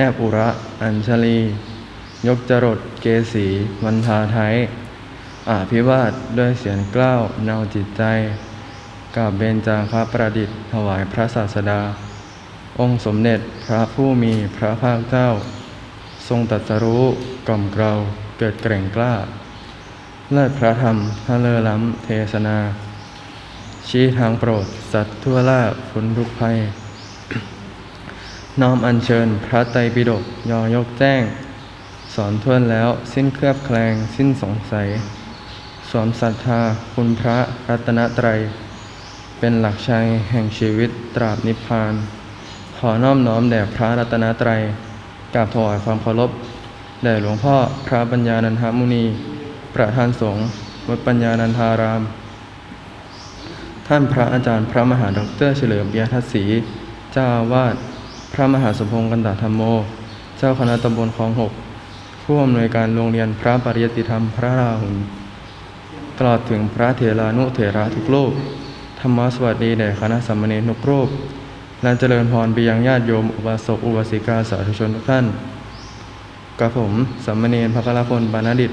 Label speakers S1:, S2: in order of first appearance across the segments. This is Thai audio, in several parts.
S1: แม่ปุระ อัญชลี ยกจรดเกษีวันทาไทยอาภิวาทด้วยเสียงกล้าวเนาจิตใจกราบเบญจางคประดิษฐ์ถวายพระศาสดา องค์สมเด็จพระผู้มีพระภาคเจ้า ทรงตรัสรู้กล่อมเกลาเกิดแกร่งกล้า เลิศพระธรรมทะเลล้ำเทศนา ชี้ทางโปรด สัตว์ทั่วล่าพ้นทุกภัย น้อมอัญเชิญพระไตรปิฎกยอยกแจ้ง สอนทวนแล้วสิ้นเคลือบแคลงสิ้นสงสัย สวมศรัทธาคุณพระรัตนตรัย เป็นหลักชัยแห่งชีวิตตราบนิพพาน ขอน้อมน้อมแด่พระรัตนตรัยกราบถวายความเคารพแด่หลวงพ่อพระปัญญานันทมุนี ประธานสงฆ์วัดปัญญานันทาราม ท่านพระอาจารย์พระมหาดอกเตอรเฉลิมเบียทัศสีเจ้าวาสพ ระมหาสมพงษ์กันตธรรมโม เจ้าคณะตำบลคลองหกผู้อำนวยการโรงเรียนพระปริยติธรรมพระราหุลตลอดถึงพระเถรานุเถระทุกรูปธรรมสวัสดีแด่คณะสัมมเนรทุกรูปและเจริญพรไปยังญาติโยม อุบาสกอุบาสิกาสาธุชนทุกท่านกับผมสัมมเนรพระกรพลปานาดิต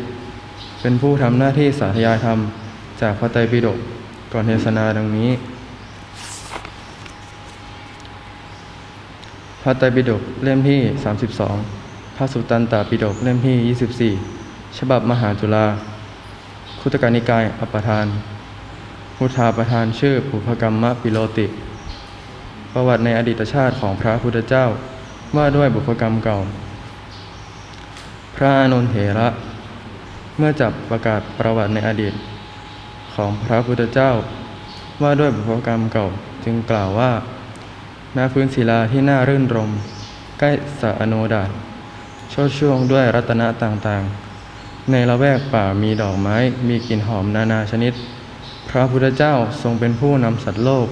S1: เป็นผู้ทำหน้าที่สาธยายธรรม จากพระไตรปิฎกก่อนเทศนาดังนี้ พระไตรปิฎกเล่มที่ 32 พระสุตตันตปิฎกเล่มที่ 24 ฉบับมหาจุฬาคุตกานิกายอัปปทานพุทธาประธานชื่อปุพกรรมปิโลติ ประวัติในอดีตชาติของพระพุทธเจ้าว่าด้วยบุพกรรมเก่า พระอนนเถระ เมื่อจับประกาศประวัติในอดีต ของพระพุทธเจ้าว่าด้วยบุพกรรมเก่าจึงกล่าวว่า ณพื้นศิลาที่น่ารื่นรม ใกล้สะอโนดาตชดช่วงด้วยรัตนะต่างๆ ในละแวกป่ามีดอกไม้ มีกลิ่นหอมนานาชนิด พระพุทธเจ้าทรงเป็นผู้นำสัตว์โลก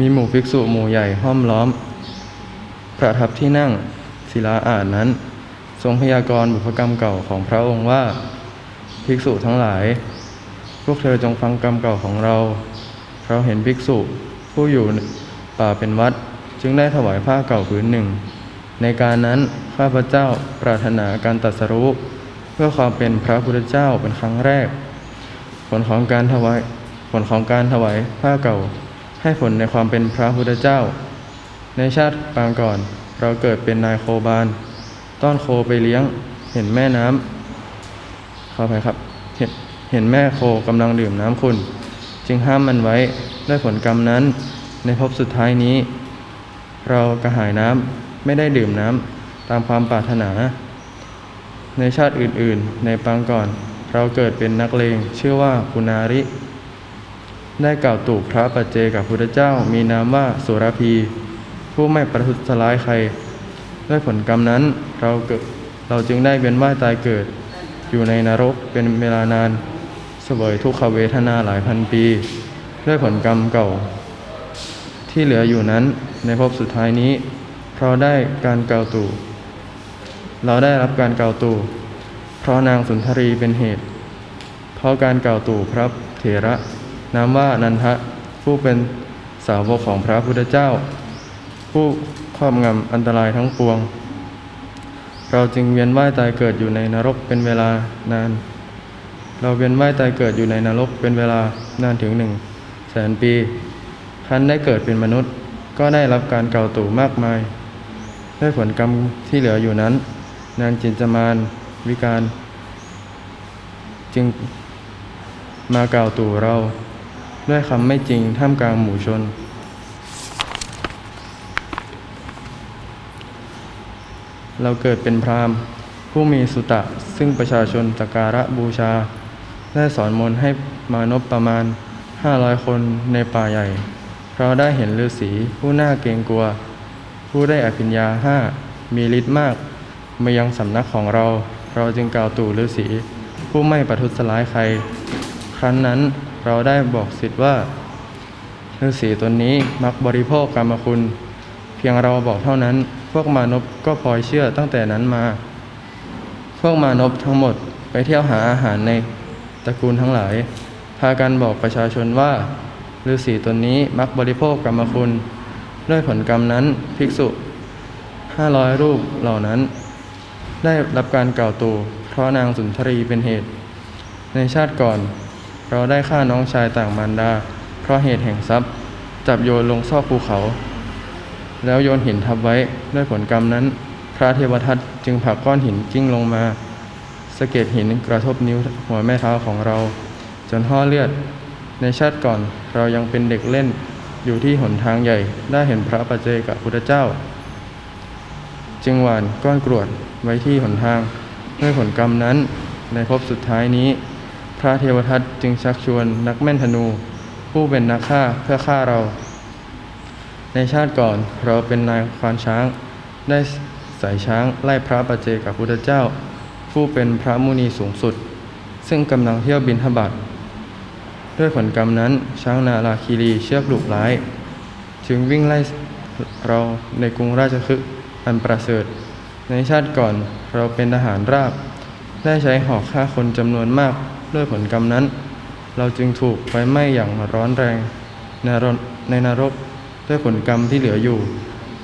S1: มีหมู่ภิกษุหมู่ใหญ่ห้อมล้อม ประทับที่นั่งศิลาอาจนั้น ทรงพยากรณ์บุพกรรมเก่าของพระองค์ว่า ภิกษุทั้งหลาย พวกเธอจงฟังกรรมเก่าของเรา เราเห็นภิกษุผู้อยู่ป่าเป็นวัด จึงได้ถวายผ้าเก่าผืนหนึ่ง ในการนั้นข้าพเจ้าปรารถนาการตรัสรู้เพื่อความเป็นพระพุทธเจ้าเป็นครั้งแรก ผลของการถวายผลของการถวายผ้าเก่า ให้ผลในความเป็นพระพุทธเจ้า ในชาติปางก่อนเราเกิดเป็นนายโคบาล ต้อนโคไปเลี้ยง เห็นแม่น้ำขออภัยครับเห็นเห็นแม่โคกำลังดื่มน้ำคุณ จึงห้ามมันไว้ด้วยผลกรรมนั้นในภพสุดท้ายนี้ เรากระหายน้ำไม่ได้ดื่มน้ำตามความปรารถนา ในชาติอื่นๆ ในปางก่อน เราเกิดเป็นนักเลงชื่อว่าปุนาริ ได้กล่าวตู่พระปัจเจกับพุทธเจ้ามีนามว่าสุรพี ผู้ไม่ประทุษร้ายใคร ด้วยผลกรรมนั้นเราเกิดเราจึงได้เวียนว่ายตายเกิด อยู่ในนรกเป็นเวลานานเสวยทุกขเวทนาหลายพันปี ด้วยผลกรรมเก่า ที่เหลืออยู่นั้นในภพสุดท้ายนี้ เพราะได้การกล่าวตู่เราได้รับการกล่าวตู่เพราะนางสุนทรีเป็นเหตุ เพราะการกล่าวตู่พระเถระนามว่านันทะผู้เป็นสาวกของพระพุทธเจ้า ผู้ครอบงำอันตรายทั้งปวง เราจึงเวียนว่ายตายเกิดอยู่ในนรกเป็นเวลานาน เราเวียนว่ายตายเกิดอยู่ในนรกเป็นเวลานานถึงหนึ่งแสนปี คันได้เกิดเป็นมนุษย์ ก็ได้รับการเก่าตู่มากมาย ด้วยผลกรรมที่เหลืออยู่นั้น นางจินจมานวิการ จึงมากล่าวตู่เรา ด้วยคำไม่จริงท่ามกลางหมู่ชน เราเกิดเป็นพราหมณ์ ผู้มีสุตะ ซึ่งประชาชนสักการะบูชา ได้สอนมนให้มานพประมาณ500คนในป่าใหญ่ เราได้เห็นฤาษีผู้น่าเกรงกลัว ผู้ได้อภิญญาห้ามีฤทธิ์มากมายังสำนักของเรา เราจึงกล่าวตู่ฤาษีผู้ไม่ประทุษร้ายใคร ครั้นนั้นเราได้บอกสิทธิ์ว่าฤาษีตนนี้มักบริโภคกรรมคุณ เพียงเราบอกเท่านั้น พวกมานพก็พลอยเชื่อตั้งแต่นั้นมา พวกมานพทั้งหมดไปเที่ยวหาอาหารในตระกูลทั้งหลาย พากันบอกประชาชนว่า ฤาษีตนนี้มักบริโภคกรรมคุณ ด้วยผลกรรมนั้นภิกษุห้าร้อยรูปเหล่านั้น ได้รับการกล่าวตูเพราะนางสุนทรีเป็นเหตุ ในชาติก่อน เราได้ฆ่าน้องชายต่างมารดา เพราะเหตุแห่งทรัพย์ จับโยนลงซอกภูเขา แล้วโยนหินทับไว้ด้วยผลกรรมนั้น พระเทวทัตจึงผลักก้อนหินกิ้งลงมาสะเก็ดหินกระทบนิ้วหัวแม่เท้าของเรา จนห่อเลือด ในชาติก่อนเรายังเป็นเด็กเล่นอยู่ที่หนทางใหญ่ได้เห็นพระปัจเจกับพุทธเจ้า จึงหวานก้อนกรวดไว้ที่หนทางด้วยผลกรรมนั้นในภพสุดท้ายนี้ พระเทวทัตจึงชักชวนนักแม่นธนู ผู้เป็นนักฆ่าเพื่อฆ่าเรา ในชาติก่อนเราเป็นนายควานช้าง ได้ใส่ช้างไล่พระปัจเจกับพุทธเจ้า ผู้เป็นพระมุนีสูงสุด ซึ่งกำลังเที่ยวบินทบาท ด้วยผลกรรมนั้น ช้างนาราคีรีเชือกดุร้าย จึงวิ่งไล่เราในกรุงราชคฤห์อันประเสริฐ ในชาติก่อนเราเป็นทหารราบ ได้ใช้หอกฆ่าคนจำนวนมากด้วยผลกรรมนั้น เราจึงถูกไฟไหม้อย่างร้อนแรงในนรกในนรกด้วยผลกรรมที่เหลืออยู่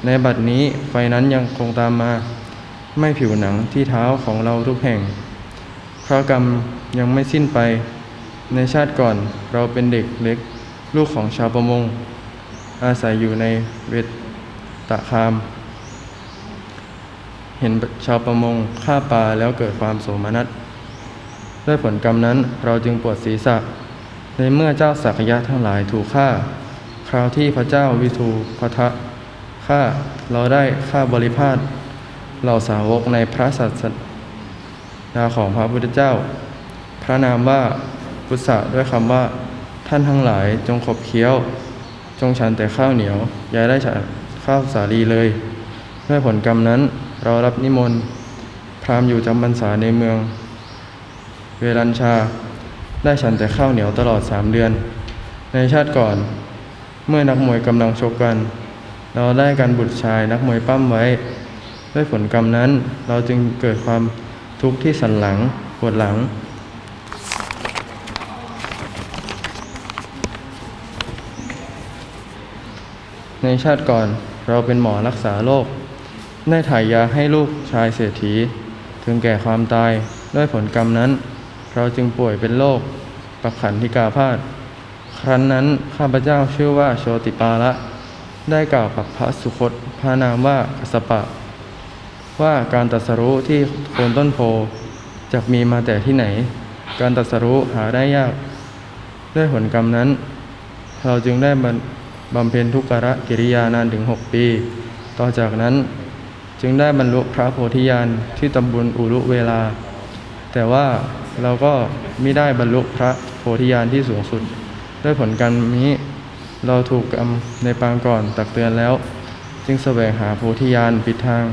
S1: ในบัดนี้ไฟนั้นยังคงตามมา ไม่ผิวหนังที่เท้าของเราทุกแห่งเพราะกรรมยังไม่สิ้นไป ในชาติก่อนเราเป็นเด็กเล็ก ลูกของชาวประมง อาศัยอยู่ในเวตตะคาม เห็นชาวประมงฆ่าปลาแล้วเกิดความโสมนัสด้วยผลกรรมนั้นเราจึงปวดศีรษะ ในเมื่อเจ้าสักยะทั้งหลายถูกฆ่า คราวที่พระเจ้าวิทูพทะฆ่าเราได้ฆ่าบริพาทเหล่าสาวกในพระศาสนาของพระพุทธเจ้า พระนามว่า พุทธะด้วยคำว่า ท่านทั้งหลายจงขบเคี้ยว จงฉันแต่ข้าวเหนียว อย่าได้ฉันข้าวสาลีเลย ด้วยผลกรรมนั้นเรารับนิมนต์พราหมณ์อยู่จำพรรษาในเมือง เวรัญชา ได้ฉันแต่ข้าวเหนียวตลอดสามเดือน ในชาติก่อน เมื่อนักมวยกำลังชกกัน เราได้การบุตรชายนักมวยปั้มไว้ ด้วยผลกรรมนั้นเราจึงเกิดความทุกข์ที่สันหลังปวดหลัง ในชาติก่อนเราเป็นหมอรักษาโรคได้ถ่ายยาให้ลูกชายเศรษฐี ถึงแก่ความตายด้วยผลกรรมนั้น เราจึงป่วยเป็นโรคปักขันธิกาพาธครั้นนั้นข้าพเจ้าชื่อว่าโชติปาละ ได้กล่าวกับพระสุคตพระนามว่ากัสปะ ว่าการตรัสรู้ที่โคนต้นโพจะมีมาแต่ที่ไหน การตรัสรู้หาได้ยาก ด้วยผลกรรมนั้น เราจึงได้บำ บำเพ็ญทุกขะกิริยานานถึง 6 ปี ต่อจากนั้นจึงได้บรรลุพระโพธิญาณที่ตำบลอุรุเวลา แต่ว่าเราก็ไม่ได้บรรลุพระโพธิญาณที่สูงสุด ด้วยผลกรรมนี้เราถูกกรรมในปางก่อนตักเตือนแล้ว จึงแสวงหาโพธิญาณผิดทาง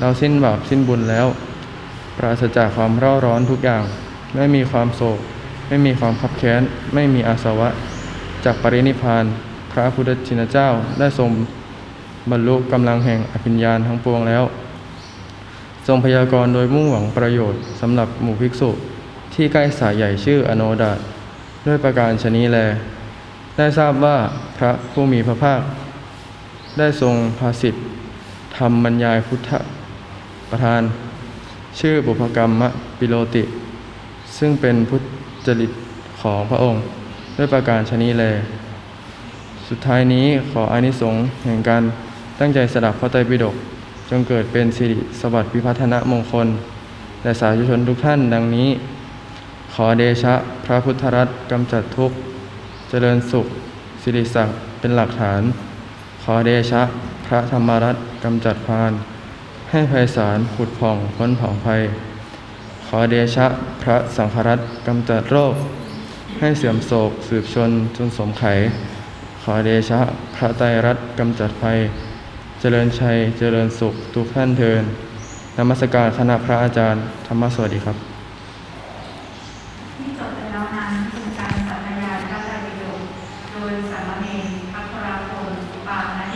S1: เราสิ้นบาปสิ้นบุญแล้ว ปราศจากความเร่าร้อนทุกอย่าง ไม่มีความโศก ไม่มีความขับแค้น ไม่มีอาสวะ จากปรินิพาน ระพุทธชินเจ้าได้ทรงบรรลุกำลังแห่งอภิญญาณทั้งปวงแล้ว ทรงพยากรณ์โดยมุ่งหวังประโยชน์สำหรับหมู่ภิกษุที่ใกล้สายใหญ่ชื่ออโนดาตด้วยประการชนีแล ได้ทราบว่าพระผู้มีพระภาค ได้ทรงภาสิทธิ์ทำบรรยายพุทธประธาน ชื่อบุพกรรมะปิโลติ ซึ่งเป็นพุทธจริตของพระองค์ ด้วยประการชนีแล สุดท้ายนี้ขออานิสงส์แห่งการตั้งใจสดับพระไตรปิฎกจงเกิดเป็นสิริสวัสดิ์พิพัฒนมงคล และสาธุชนทุกท่านดังนี้ ขอเดชะพระพุทธรัตน์กำจัดทุกข์เจริญสุข สิริศักดิ์เป็นหลักฐาน ขอเดชะพระธรรมรัตน์กำจัดพาน ให้ไพศาลผุดผ่องพ้นผ่าภัย ขอเดชะพระสังฆรัตน์กำจัดโรค ให้เสื่อมโศกสืบชนจนสมไข ขอเดชะพระไตรรัตน์กำจัดภัย เจริญชัย เจริญสุข ทุกท่านเทินนมัสการคณะพระอาจารย์ ธรรมสวัสดีครับ